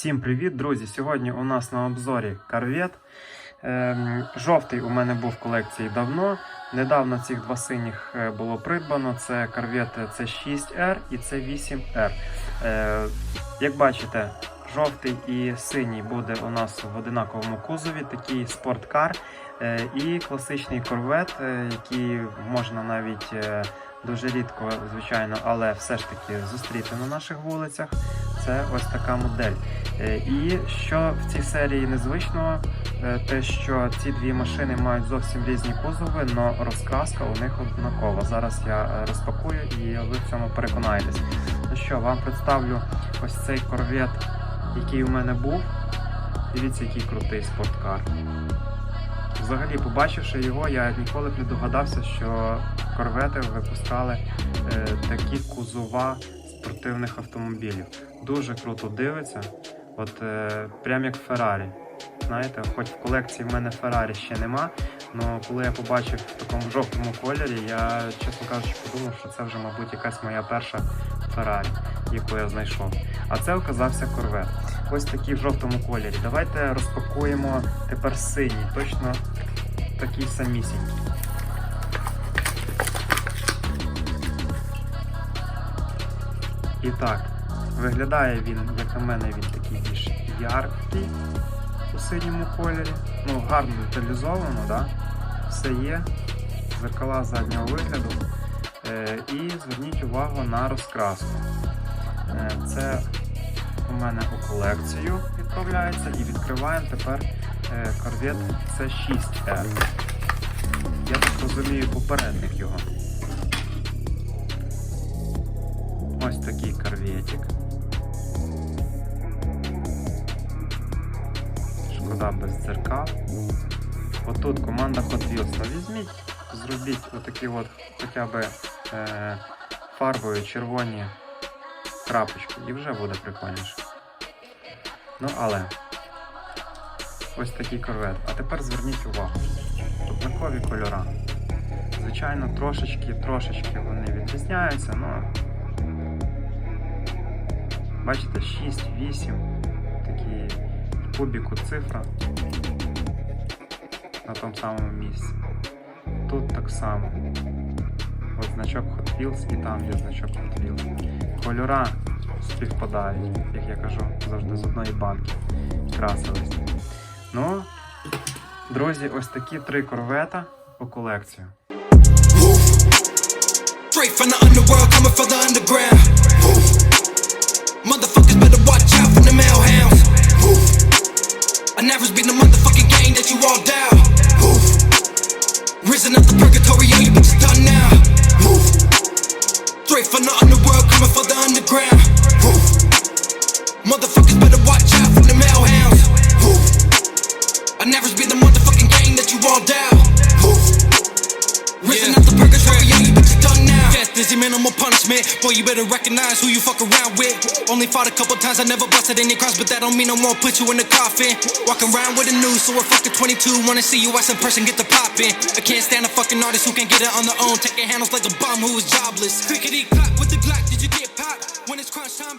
Всім привіт, друзі! Сьогодні у нас на обзорі карвет. Ем, жовтий у мене був в колекції давно. Недавно цих два синіх е, було придбано. Це карвет C6R і C8R. Е, як бачите, жовтий і синій буде у нас в одинаковому кузові, такий спорткар. Е, і класичний корвет, е, який можна навіть дуже рідко, звичайно, але все ж таки зустріти на наших вулицях. Це ось така модель. Е, І що в цій серії незвичного, е, те, що ці дві машини мають зовсім різні кузови, але розкраска у них однакова. Зараз я е, розпакую і ви в цьому переконаєтесь. Ну що, вам представлю ось цей корвет, який у мене був. Дивіться, який крутий спорткар. Взагалі, побачивши його, я ніколи б не догадався, що корвети випускали е, такі кузова спортивних автомобілів. Дуже круто дивиться, от е, прям як Феррарі. Знаєте, хоч в колекції в мене Феррарі ще нема, але коли я побачив в такому жовтому кольорі, я, чесно кажучи, подумав, що це вже, мабуть, якась моя перша Феррарі, яку я знайшов. А це оказався корвет. Ось такий в жовтому кольорі. Давайте розпакуємо тепер синій, точно такий самісінький. І так, виглядає він, як на мене, він такий більш яркий у синьому кольорі. Ну, гарно деталізовано, да? все є. Зеркала заднього вигляду. Е, і зверніть увагу на розкраску. Е, це у мене у колекцію відправляється і відкриваємо тепер е, корвет C6R. Я так розумію попередник його. Ось такий корветик. Шкода без дзеркал. Отут команда Hot Wheels. Ну, візьміть, зробіть отакі от хоча б е, фарбою червоні крапочки і вже буде прикольніше. Ну але ось такий корвет. А тепер зверніть увагу. Однакові кольора. Звичайно, трошечки, трошечки вони відрізняються, але бачите, 6, 8, такі в кубіку цифра на тому самому місці. Тут так само. От значок Hot Wheels і там є значок Hot Wheels. Кольора співпадають, як я кажу, завжди з одної банки красились. Ну, друзі, ось такі три корвета у колекцію. Straight from the underworld, coming for the underground. Motherfuckers better watch out for the male hounds. I never been the motherfucking game that you all down. Risen up the purgatory, all you bitches done now. Your minimal punishment. Boy, you better recognize who you fuck around with. Only fought a couple times, I never busted any cross, but that don't mean I won't put you in the coffin. Walking around with a noose, so a fucking 22. Wanna see you ass in person, get the poppin'. I can't stand a fucking artist who can't get it on their own. Taking handles like a bum who is jobless. Crickety clap with the Glock, did you get popped? When it's crunch time,